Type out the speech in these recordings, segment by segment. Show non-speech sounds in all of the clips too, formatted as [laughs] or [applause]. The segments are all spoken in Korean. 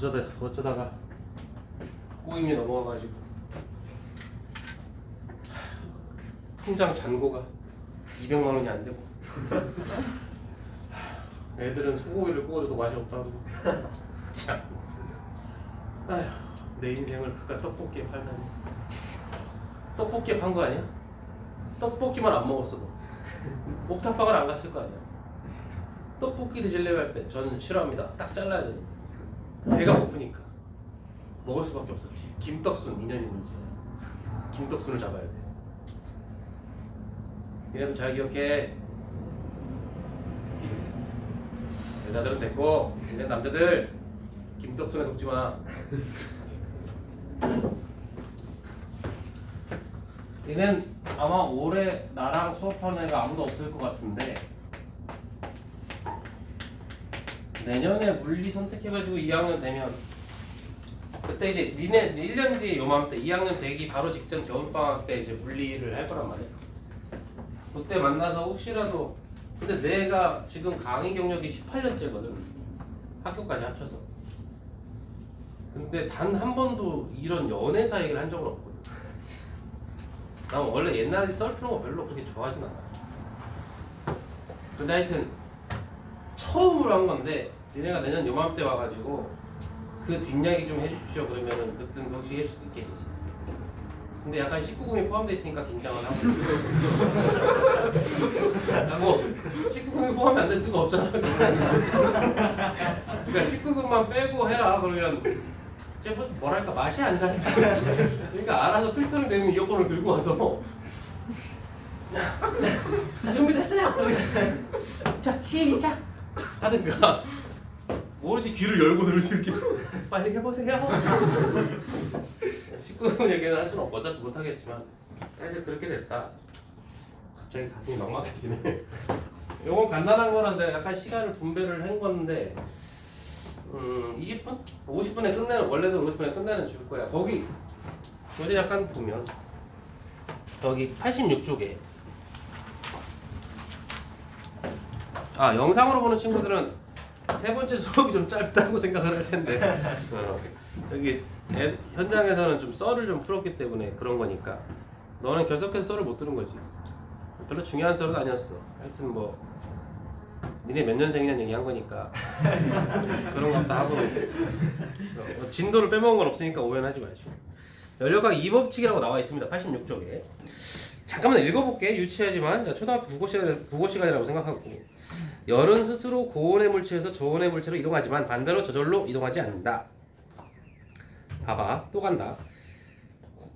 어쩌다 어쩌다가 꼬임이 넘어가가지고. 통장 잔고가 200만 원이 안 되고. 애들은 소고기를 구워줘도 맛이 없다고. 참. 아휴 내 인생을 그깟 떡볶이에 팔다니. 떡볶이에 판 거 아니야? 떡볶이만 안 먹었어도 옥탑방을 안 갔을 거 아니야? 떡볶이 드실래요 할 때 저는 싫어합니다. 딱 잘라야 되는 배가 고프니까. 먹을 수밖에 없었지. 김떡순 인연이 문제. 김떡순을 잡아야 돼. 니네도 잘 기억해. 여자들은 됐고 니네 남자들 김떡순에 속지 마. 니는 아마 올해 나랑 수업하는 애가 아무도 없을 것 같은데 내년에 물리 선택해가지고 2학년 되면 그때 이제 니네 1년 뒤에 요맘때 2학년 되기 바로 직전 겨울방학 때 이제 물리를 할 거란 말이야. 그때 만나서 혹시라도 근데 내가 지금 강의 경력이 18년째거든. 학교까지 합쳐서. 근데 단 한 번도 이런 연애사 얘기를 한 적은 없거든. 난 원래 옛날에 썰 푸는 거 별로 그렇게 좋아하진 않아. 근데 하여튼 처음으로 한 건데 니네가 내년 요맘때 와가지고 그 뒷이야기 좀 해주십시오. 그러면은 그때는 혹시 해줄 수 있겠지. 근데 약간 19금이 포함되어 있으니까 긴장을 하고. [laughs] 뭐 19금이 포함이 안 될 수가 없잖아. 그러니까 19금만 빼고 해라. 그러면 쟤 뭐- 뭐랄까 맛이 안 살지 그러니까 알아서 필터링 되는 이어폰을 들고 와서. 자 준비됐어요. 자 시작 하든가 모르지 귀를 열고 들을 수 있게. [laughs] 빨리 해보세요. [laughs] 19금 얘기는 할 수는 없고 어차피 못하겠지만. 하여튼 그렇게 됐다. 갑자기 가슴이 막막해지네. [laughs] 요건 간단한 거라서 약간 시간을 분배를 한 건데 음 20분? 50분에 끝내는 원래는 50분에 끝내는 줄 거야. 거기 여기 약간 보면 여기 86쪽에. 아 영상으로 보는 친구들은 세 번째 수업이 좀 짧다고 생각을 할 텐데. 어, 여기 애- 현장에서는 좀 썰을 좀 풀었기 때문에 그런 거니까. 너는 계속해서 썰을 못 들은 거지. 별로 중요한 썰은 아니었어. 하여튼 뭐 니네 몇 년생이냐는 얘기 한 거니까. 그런 것도 하고. 어, 진도를 빼먹은 건 없으니까 오해는 하지 마시고 연력학 2법칙이라고 나와 있습니다. 86쪽에. 잠깐만 읽어볼게. 유치하지만 자, 초등학교 국어 시간이라고 생각하고 열은 스스로 고온의 물체에서 저온의 물체로 이동하지만 반대로 저절로 이동하지 않는다. 봐봐 또 간다.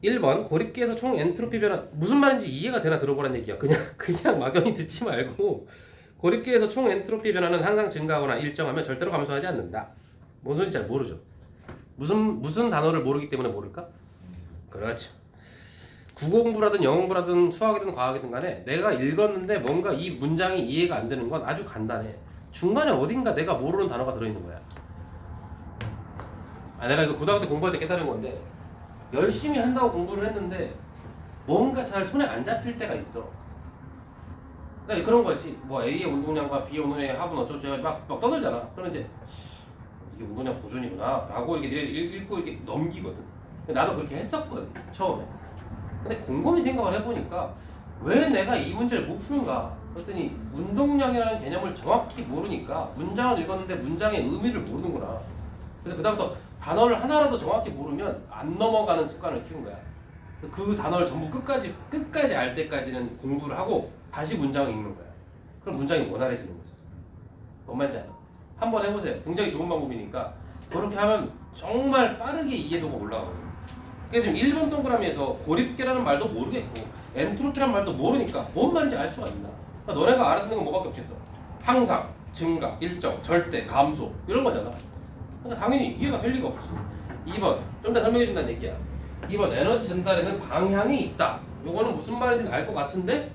1번 고립기에서 총 엔트로피 변화 무슨 말인지 이해가 되나 들어보란 얘기야. 그냥 [laughs] 그냥 막연히 듣지 말고 고립기에서 총 엔트로피 변화는 항상 증가하거나 일정하면 절대로 감소하지 않는다. 뭔 소리인지 잘 모르죠. 무슨 무슨 단어를 모르기 때문에 모를까? 그렇죠. 국어 공부라든 영어 공부라든 수학이든 과학이든 간에 내가 읽었는데 뭔가 이 문장이 이해가 안 되는 건 아주 간단해. 중간에 어딘가 내가 모르는 단어가 들어있는 거야. 아, 내가 이거 고등학교 때 공부할 때 깨달은 건데 열심히 한다고 공부를 했는데 뭔가 잘 손에 안 잡힐 때가 있어. 그러니까 그런 거지. 뭐 A의 운동량과 B의 운동량의 합은 어쩌고 막, 막 떠들잖아. 그러면 이제 이게 운동량 보존이구나 라고 이렇게 읽- 읽고 이렇게 넘기거든. 나도 그렇게 했었거든 처음에. 근데 곰곰이 생각을 해보니까 왜 내가 이 문제를 못 푸는가? 그랬더니 운동량이라는 개념을 정확히 모르니까 문장을 읽었는데 문장의 의미를 모르는구나. 그래서 그다음부터 단어를 하나라도 정확히 모르면 안 넘어가는 습관을 키운 거야. 그 단어를 전부 끝까지 끝까지 알 때까지는 공부를 하고 다시 문장을 읽는 거야. 그럼 문장이 원활해지는 거지. 뭔 말인지 알아? 한번 해보세요. 굉장히 좋은 방법이니까 그렇게 하면 정말 빠르게 이해도가 올라가거든요. 그러니까 지금 1번 동그라미에서 고립계라는 말도 모르겠고 엔트로피라는 말도 모르니까 뭔 말인지 알 수가 있나? 그러니까 너네가 알아듣는 건 뭐밖에 없겠어. 항상, 증가, 일정, 절대, 감소 이런 거잖아. 그러니까 당연히 이해가 될 리가 없지. 2번 좀 더 설명해 준다는 얘기야. 2번 에너지 전달에는 방향이 있다. 요거는 무슨 말인지 알 것 같은데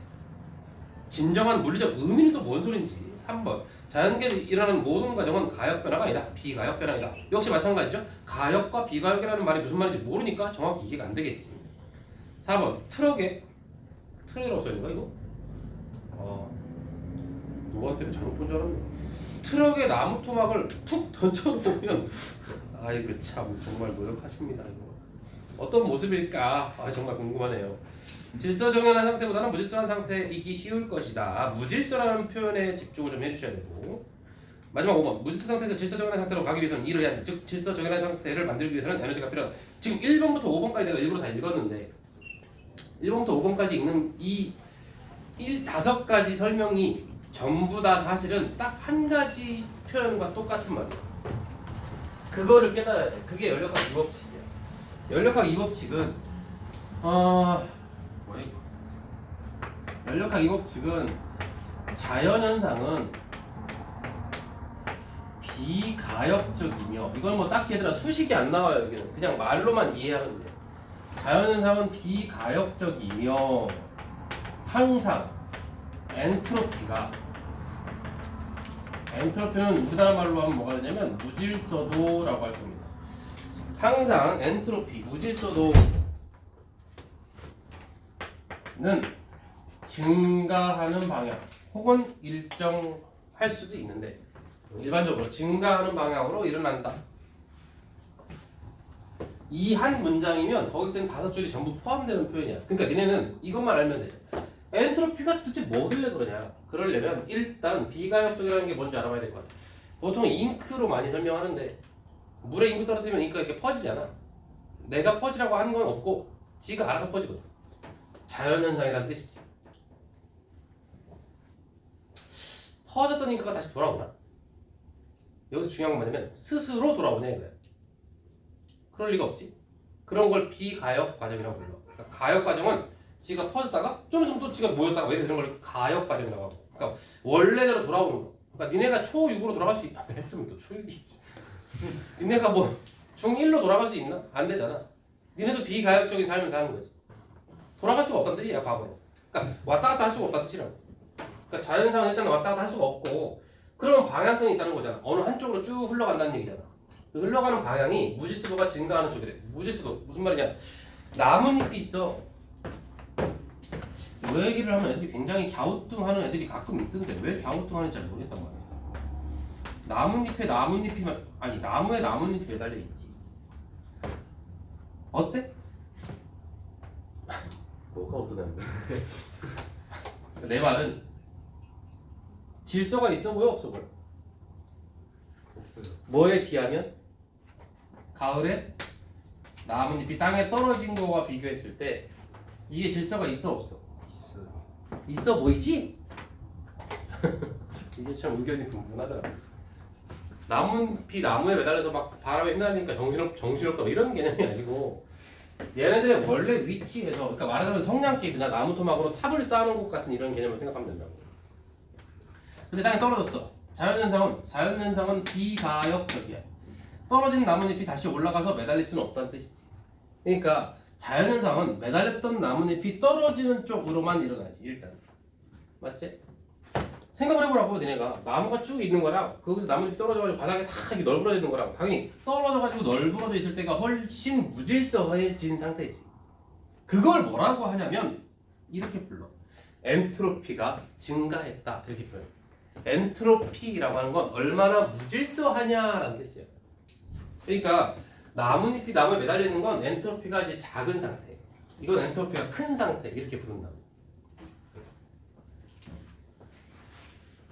진정한 물리적 의미는 또 뭔 소린지. 3번 자연계에서 일어나는 모든 과정은 가역 변화가 아니다. 비가역 변화이다. 역시 마찬가지죠. 가역과 비가역이라는 말이 무슨 말인지 모르니까 정확히 이해가 안 되겠지. 4번 트럭에 트럭이라고 되나 이거? 어 누구한테 잘못 본 줄 알았네. 트럭에 나무 토막을 툭 던져놓으면 아이고 참 정말 노력하십니다 이거. 어떤 모습일까? 아 정말 궁금하네요. 질서정연한 상태보다는 무질서한 상태이기 쉬울 것이다. 무질서라는 표현에 집중을 좀 해주셔야 되고 마지막 5번 무질서 상태에서 질서정연한 상태로 가기 위해서는 일을 해야 돼. 즉 질서정연한 상태를 만들기 위해서는 에너지가 필요하다. 지금 1번부터 5번까지 내가 일부러 다 읽었는데 1번부터 5번까지 읽는 이 1, 다섯 가지 설명이 전부 다 사실은 딱 한 가지 표현과 똑같은 말이에요. 그거를 깨달아야 돼. 그게 연력학 2법칙이야. 연력학 2법칙은 어 연력학 2법칙은 자연현상은 비가역적이며 이건 뭐 딱히 얘들아 수식이 안 나와요 여기는. 그냥 말로만 이해하면 돼 자연현상은 비가역적이며 항상 엔트로피가 엔트로피는 우리나라 말로 하면 뭐가 되냐면 무질서도라고 할 겁니다. 항상 엔트로피 무질서도 는 증가하는 방향 혹은 일정할 수도 있는데 일반적으로 증가하는 방향으로 일어난다. 이 한 문장이면 거기서 있는 다섯 줄이 전부 포함되는 표현이야. 그러니까 니네는 이것만 알면 돼. 엔트로피가 도대체 뭐길래 그러냐? 그러려면 일단 비가역적이라는 게 뭔지 알아봐야 될 것 같아. 보통 잉크로 많이 설명하는데 물에 잉크 떨어뜨리면 잉크가 이렇게 퍼지잖아. 내가 퍼지라고 하는 건 없고 지가 알아서 퍼지거든. 자연현상이라는 뜻이지. 퍼졌던 잉크가 다시 돌아오나? 여기서 중요한 건 뭐냐면 스스로 돌아오냐 이거야. 그럴 리가 없지. 그런 걸 비가역 과정이라고 불러. 그러니까 가역 과정은 지가 퍼졌다가 좀 있으면 또 지가 모였다가 왜 이런 걸 가역 과정이라고 하고. 그러니까 원래대로 돌아오는 거. 그러니까 니네가 초6으로 돌아갈 수 있다. 했으면 또 초6이. [laughs] 니네가 뭐 중1로 돌아갈 수 있나? 안 되잖아. 니네도 비가역적인 삶을 사는 거지. 돌아갈 수가 없다는 뜻이야, 과거에. 그러니까 왔다 갔다 할 수가 없다는 뜻이라고. 그러니까 자연상은 일단 왔다 갔다 할 수가 없고 그러면 방향성이 있다는 거잖아. 어느 한쪽으로 쭉 흘러간다는 얘기잖아. 그 흘러가는 방향이 무질서도가 증가하는 쪽이래. 무질서도 무슨 말이냐? 나뭇잎이 있어. 이 얘기를 하면 애들이 굉장히 갸우뚱하는 애들이 가끔 있던데 왜 갸우뚱하는지 잘 모르겠단 말이야. 나뭇잎에 나뭇잎이 마- 아니 나무에 나뭇잎이 매달려 있지. 어때? 뭐가 어떠냐는데? [laughs] 내 말은 질서가 있어 보여 없어 보여? 없어요. 뭐에 비하면 가을에 나뭇잎이 땅에 떨어진 거와 비교했을 때 이게 질서가 있어 없어? 있어요. 있어 보이지? [laughs] 이게 참 의견이 분분하더라. 나뭇잎이 나무에 매달려서 막 바람에 휘날리니까 정신없 정신없다 뭐 이런 개념이 아니고 얘네들의 원래 위치에서 그러니까 말하자면 성냥개 그냥 나무 토막으로 탑을 쌓아놓은 것 같은 이런 개념을 생각하면 된다고. 근데 땅에 떨어졌어. 자연현상은 자연현상은 비가역적이야. 떨어진 나뭇잎이 다시 올라가서 매달릴 수는 없다는 뜻이지. 그러니까 자연현상은 매달렸던 나뭇잎이 떨어지는 쪽으로만 일어나지 일단. 맞지? 생각을 해보라고 니네가 나무가 쭉 있는 거랑 거기서 나뭇잎이 떨어져가지고 바닥에 다 이렇게 널브러져 있는 거랑 당연히 떨어져가지고 널브러져 있을 때가 훨씬 무질서해진 상태지. 그걸 뭐라고 하냐면 이렇게 불러. 엔트로피가 증가했다 이렇게 표현. 엔트로피라고 하는 건 얼마나 무질서하냐라는 뜻이에요. 그러니까 나뭇잎이 나무에 매달려 있는 건 엔트로피가 이제 작은 상태. 이건 엔트로피가 큰 상태 이렇게 부른다.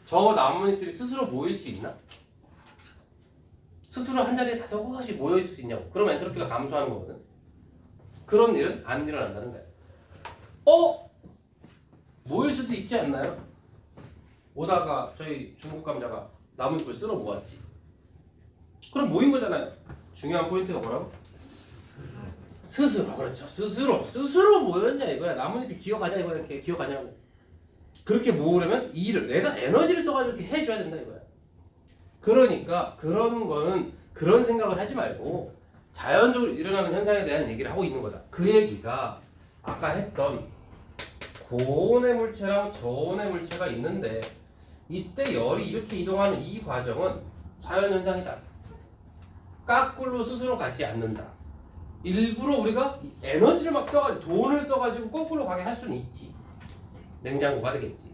저 나뭇잎들이 스스로 모일 수 있나? 스스로 한 자리에 다섯 곳씩 모여 있을 수 있냐고. 그럼 엔트로피가 감소하는 거거든. 그런 일은 안 일어난다는 거야. 어? 모일 수도 있지 않나요? 오다가 저희 중국 감자가 나뭇잎을 쓸어 모았지. 그럼 모인 거잖아요. 중요한 포인트가 뭐라고? 스스로 그렇죠. 스스로 스스로 모였냐 이거야. 나뭇잎이 기어가냐 이거야. 기어가냐고. 그렇게 모으려면 이 일을 내가 에너지를 써가지고 이렇게 해줘야 된다 이거야. 그러니까 그런 거는 그런 생각을 하지 말고 자연적으로 일어나는 현상에 대한 얘기를 하고 있는 거다. 그 얘기가 아까 했던 고온의 물체랑 저온의 물체가 있는데 이때 열이 이렇게 이동하는 이 과정은 자연 현상이다. 까꿀로 스스로 가지 않는다. 일부러 우리가 에너지를 막 써가지고 돈을 써가지고 거꾸로 가게 할 수는 있지. 냉장고가 되겠지.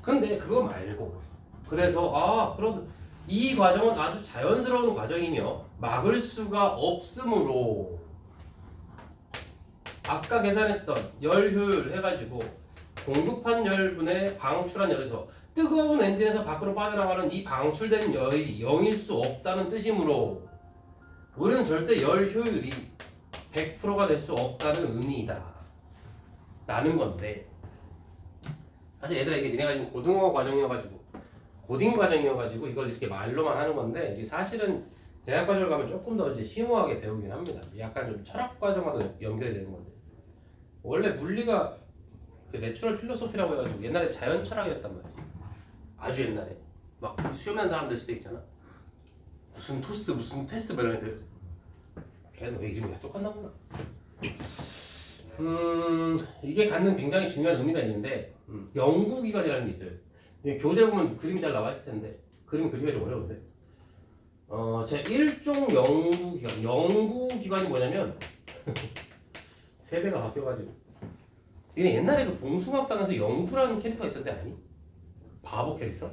근데 그거 말고 그래서 아 그런 이 과정은 아주 자연스러운 과정이며 막을 수가 없으므로 아까 계산했던 열 효율 해가지고 공급한 열분의 방출한 열에서 뜨거운 엔진에서 밖으로 빠져나가는 이 방출된 열이 0일 수 없다는 뜻이므로 우리는 절대 열 효율이 100%가 될 수 없다는 의미이다. 라는 건데 사실 얘들아 이게 니네가 지금 고등어 과정이어가지고 고딩 과정이어가지고 이걸 이렇게 말로만 하는 건데 이게 사실은 대학 과정을 가면 조금 더 이제 심오하게 배우긴 합니다. 약간 좀 철학 과정과도 연결이 되는 건데 원래 물리가 그 내추럴 필로소피라고 해가지고 옛날에 자연 철학이었단 말이지. 아주 옛날에 막 수염난 사람들 시대 있잖아. 무슨 토스 무슨 테스 뭐 이런 애들. 걔는 왜 이름이 다 똑같나 보나. 음 이게 갖는 굉장히 중요한 의미가 있는데 음, 연구기관이라는 게 있어요. 교재 보면 그림이 잘 나와 있을 텐데 그림 그리기가 좀 어려운데. 어, 제 1종 연구기관 연구기관이 뭐냐면 [laughs] 세대가 바뀌어가지고 얘네 옛날에 그 봉숭아학당에서 영구라는 캐릭터가 있었는데 아니? 바보 캐릭터?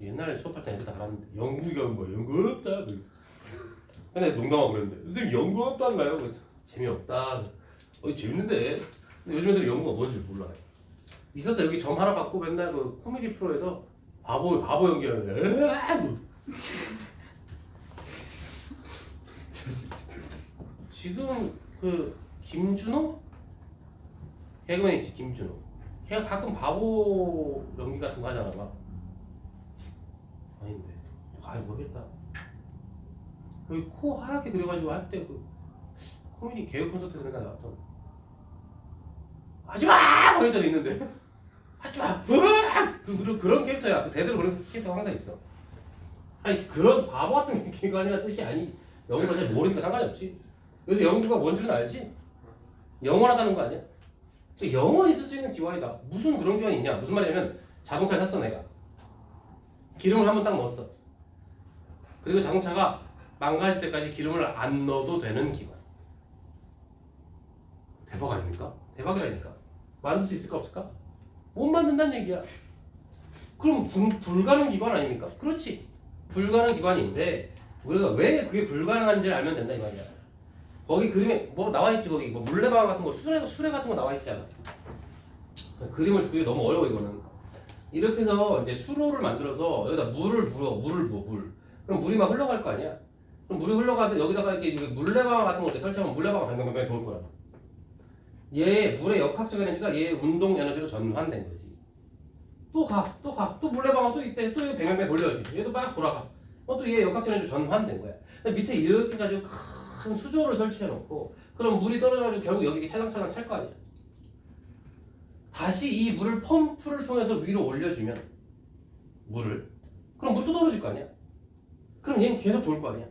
옛날에 수업할 때 애들 다 알았는데 연구기관 뭐 연구 없다 뭐. 근데 농담하고 그랬는데 선생님 연구 없다인가요? 그래서 재미없다. 어 재밌는데. 근데 요즘 애들이 연구가 뭔지 몰라요. 있었어 여기 점 하나 받고 맨날 그 코미디 프로에서 바보 바보 연기하는데! 뭐. [laughs] 지금 그 김준호? 개그맨 있지 김준호. 걔가 가끔 바보 연기 같은 거 하잖아 막. 아닌데. 아이 모르겠다. 여기 코 하얗게 그려가지고 할 때 그 코미디 개그 콘서트에서 맨날 나왔던 하지마! 뭐 이런 있는데 하지마! 으악! 그, 그런, 그런 캐릭터야 그 대대로 그런 캐릭터가 항상 있어 아니 그런 바보 같은 [laughs] 기관이라 뜻이 아니 영어를 잘 모르니까 상관이 없지 그래서 영구가 뭔 줄은 알지? 영원하다는 거 아니야? 또 영원히 쓸 수 있는 기관이다 무슨 그런 기관이 있냐 무슨 말이냐면 자동차를 샀어 내가 기름을 한 번 딱 넣었어 그리고 자동차가 망가질 때까지 기름을 안 넣어도 되는 기관 대박 아닙니까? 대박이라니까. 만들 수 있을까 없을까? 못 만든다는 얘기야. 그럼 불, 불가능 기관 아닙니까? 그렇지. 불가능 기관인데 우리가 왜 그게 불가능한지를 알면 된다 이 말이야. 거기 그림에 뭐 나와 있지 거기. 뭐 물레방 같은 거 수레 수레 같은 거 나와 있잖아? 그림을 그리기 너무 어려워 이거는. 이렇게 해서 이제 수로를 만들어서 여기다 물을 부어 물을 부어 물. 그럼 물이 막 흘러갈 거 아니야? 그럼 물이 흘러가서 여기다가 이렇게 물레방 같은 거 이렇게 설치하면 물레방가 뱅뱅뱅 돌 거야 얘 물의 역학적 에너지가 얘 운동 에너지로 전환된 거지 또 가, 또 가, 또 물레방아 또 있대, 또얘 뱅뱅뱅 돌려야지. 얘도 막 돌아가. 어, 또얘 역학적 에너지 전환된 거야. 밑에 이렇게 가지고 큰 수조를 설치해 놓고, 그럼 물이 떨어져가지고 결국 여기 차량차량 찰거 아니야. 다시 이 물을 펌프를 통해서 위로 올려주면 물을 그럼 물 또 떨어질 거 아니야. 그럼 얘는 계속 돌 거 아니야.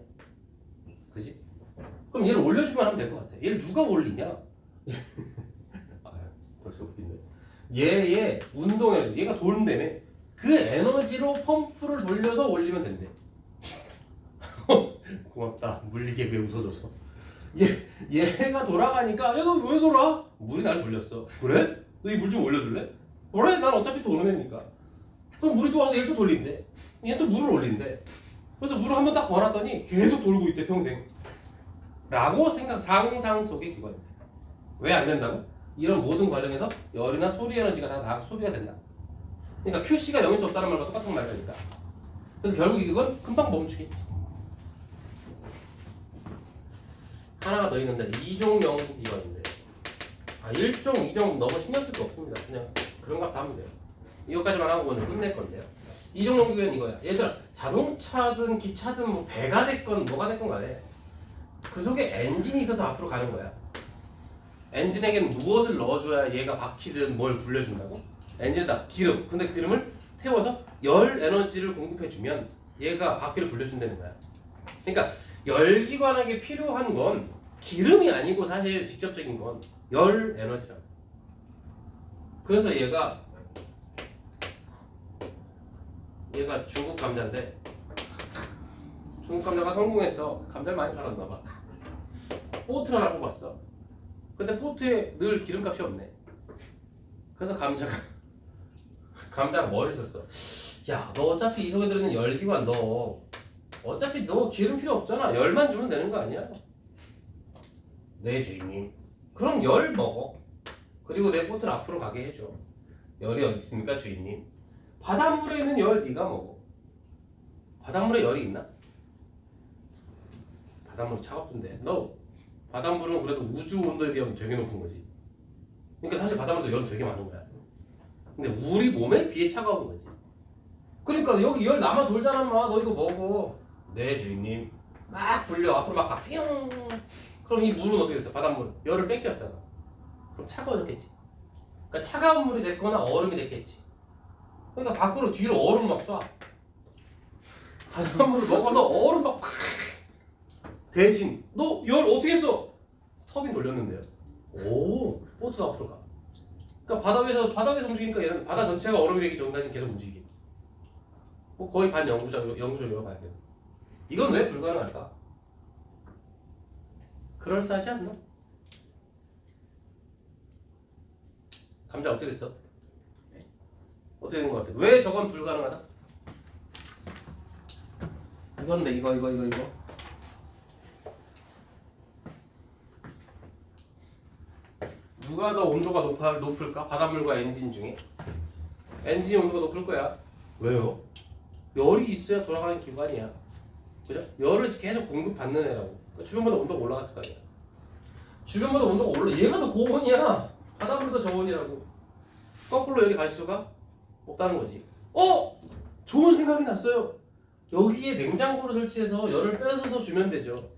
그지? 그럼 얘를 올려주면 하면 될 것 같아. 얘를 누가 올리냐? 아, 벌써 웃긴데. 얘의 운동 에너지, 얘가 돈다며. 그 에너지로 펌프를 돌려서 올리면 된대. [laughs] 고맙다. 물리게 왜 웃어줬어? 얘, 얘가 돌아가니까 얘가 왜 돌아? 물이 날 돌렸어. 그래? 너 이 물 좀 올려줄래? 그래? 난 어차피 도는 애니까. 그럼 물이 또 와서 얘를 또 돌린대. 얘 또 물을 올린대. 그래서 물을 한번 딱 버놨더니 계속 돌고 있대 평생. 라고 생각 상상 속의 기관이지. 왜 안 된다고? 이런 모든 과정에서 열이나 소리 에너지가 다, 다 소비가 된다. 그러니까 QC가 0일 수 없다는 말과 똑같은 말이니까. 그래서 결국 이건 금방 멈추겠지. 하나가 더 있는데 이종 연구기관인데 아 1종, 2종 너무 신경 쓸 거 없습니다. 그냥 그런 거 하면 돼요. 이거까지만 하고 오늘 끝낼 건데요. 이종 연구기관 이거야. 얘들아 자동차든 기차든 뭐 배가 됐건 뭐가 됐건 간에 그 속에 엔진이 있어서 앞으로 가는 거야. 엔진에게는 무엇을 넣어줘야 얘가 바퀴든 뭘 굴려준다고? 엔진에다 기름. 근데 기름을 태워서 열 에너지를 공급해주면 얘가 바퀴를 굴려준다는 거야. 그러니까 열기관에게 필요한 건 기름이 아니고 사실 직접적인 건 열 에너지라고. 그래서 얘가 얘가 중국 감자인데 중국 감자가 성공해서 감자를 많이 팔았나 봐. 보트를 하나 뽑았어. 근데 보트에 늘 기름값이 없네. 그래서 감자가 [laughs] 감자가 뭐를 썼어? 야, 너 어차피 이 속에 들어있는 열기만 넣어. 어차피 너 기름 필요 없잖아. 열만 주면 되는 거 아니야? 네, 주인님. 그럼 열 먹어. 그리고 내 보트를 앞으로 가게 해줘. 열이 어디 있습니까, 주인님? 바닷물에 있는 열 네가 먹어. 바닷물에 열이 있나? 바닷물이 차갑던데. 너 바닷물은 그래도 우주 온도에 비하면 되게 높은 거지. 그러니까 사실 바닷물도 열이 되게 많은 거야. 근데 우리 몸에 비해 차가운 거지. 그러니까 여기 열 남아 돌잖아, 마. 너 이거 먹어. 네, 주인님. 막 굴려. 앞으로 막 가. 뿅. 그럼 이 물은 어떻게 됐어? 바닷물. 열을 뺏겼잖아. 그럼 차가워졌겠지. 그러니까 차가운 물이 됐거나 얼음이 됐겠지. 그러니까 밖으로 뒤로 얼음 막 쏴. 바닷물을 먹어서 얼음 막 팍. [laughs] 대신 너 열 어떻게 했어? 터빈 돌렸는데요. 오, 보트가 앞으로 가. 그러니까 바다 위에서 바다 위에서 움직이니까 얘는 바다 전체가 얼음이 되기 전까지 계속 움직이겠지. 뭐 거의 반 영구적 영구적이라고 봐야겠네. 이건 왜 불가능할까? 그럴싸하지 않나? 감자 어떻게 됐어? 네? 어떻게 된 것 같아? 왜 저건 불가능하다? 이건데 이거 이거 이거 이거 누가 더 온도가 높아, 높을까? 바닷물과 엔진 중에 엔진 온도가 높을 거야 왜요? 열이 있어야 돌아가는 기관이야 그죠? 열을 계속 공급받는 애라고 그러니까 주변보다 온도가 올라갔을 거 아니야 주변보다 온도가 올라 얘가 더 고온이야 바닷물도 저온이라고 거꾸로 열이 갈 수가 없다는 거지 어? 좋은 생각이 났어요 여기에 냉장고를 설치해서 열을 뺏어서 주면 되죠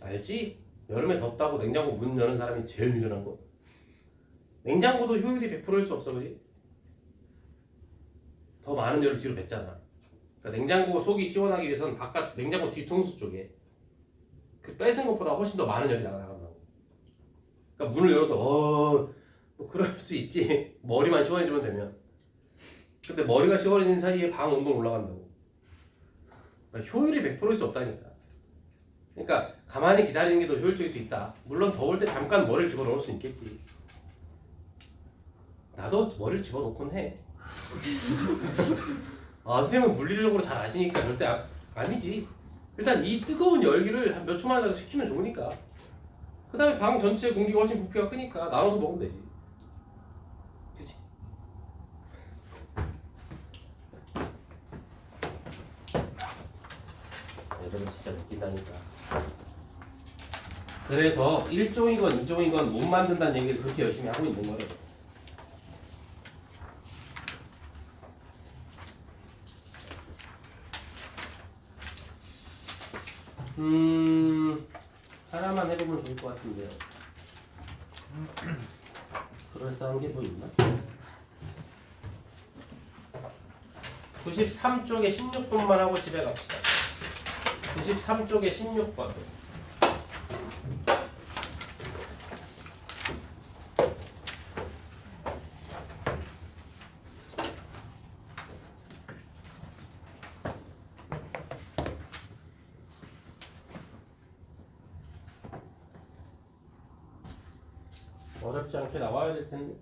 알지? 여름에 덥다고 냉장고 문 여는 사람이 제일 유연한 거 냉장고도 효율이 100%일 수 없어 그지? 더 많은 열을 뒤로 뱉잖아 그러니까 냉장고 속이 시원하기 위해서는 바깥 냉장고 뒤통수 쪽에 그 뺏은 것보다 훨씬 더 많은 열이 나간다고. 그러니까 문을 열어서 어 뭐 그럴 수 있지 머리만 시원해지면 되면. 근데 머리가 시원해진 사이에 방 온도 올라간다고. 그러니까 효율이 100%일 수 없다니까. 그러니까 가만히 기다리는 게 더 효율적일 수 있다. 물론 더울 때 잠깐 머리를 집어 넣을 수 있겠지. 나도 머리를 집어 넣곤 해. [laughs] 아 선생님은 물리적으로 잘 아시니까 절대 아, 아니지 일단 이 뜨거운 열기를 한몇 초만이라도 식히면 좋으니까 그 다음에 방 전체 공기가 훨씬 부피가 크니까 나눠서 먹으면 되지 그치? 여름은 진짜 웃긴다니까 그래서 1종이건 2종이건 못 만든다는 얘기를 그렇게 열심히 하고 있는 거예요 음 하나만 해보면 좋을 것 같은데요. 그럴싸한 게 뭐 있나? 93쪽에 16번만 하고 집에 갑시다. 93쪽에 16번. 어렵지 않게 나와야 될 텐데.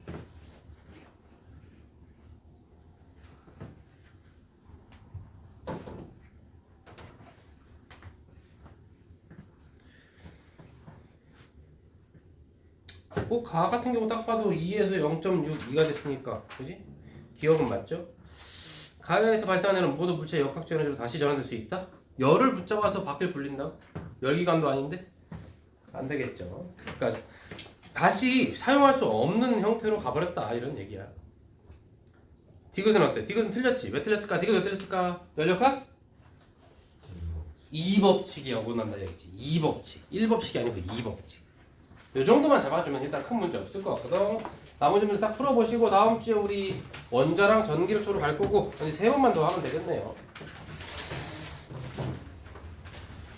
뭐, 가 같은 경우 딱 봐도 2에서 0.62가 됐으니까, 그지? 기억은 맞죠? 가야에서 발산하는 모든 물체의 역학적 에너지로 다시 전환될 수 있다? 열을 붙잡아서 밖을 불린다? 열기관도 아닌데? 안 되겠죠. 그러니까 다시 사용할 수 없는 형태로 가버렸다 이런 얘기야. 디귿은 어때? 디귿은 틀렸지. 왜 틀렸을까? 디귿 왜 틀렸을까? 연력학? 이 법칙이 어긋난다 얘기지. 이 법칙. 1법칙이 아니고 이 법칙. 요 정도만 잡아주면 일단 큰 문제 없을 것 같거든. 나머지 문제 싹 풀어보시고 다음 주에 우리 원자랑 전기력초로 갈 거고 이제 세 번만 더 하면 되겠네요.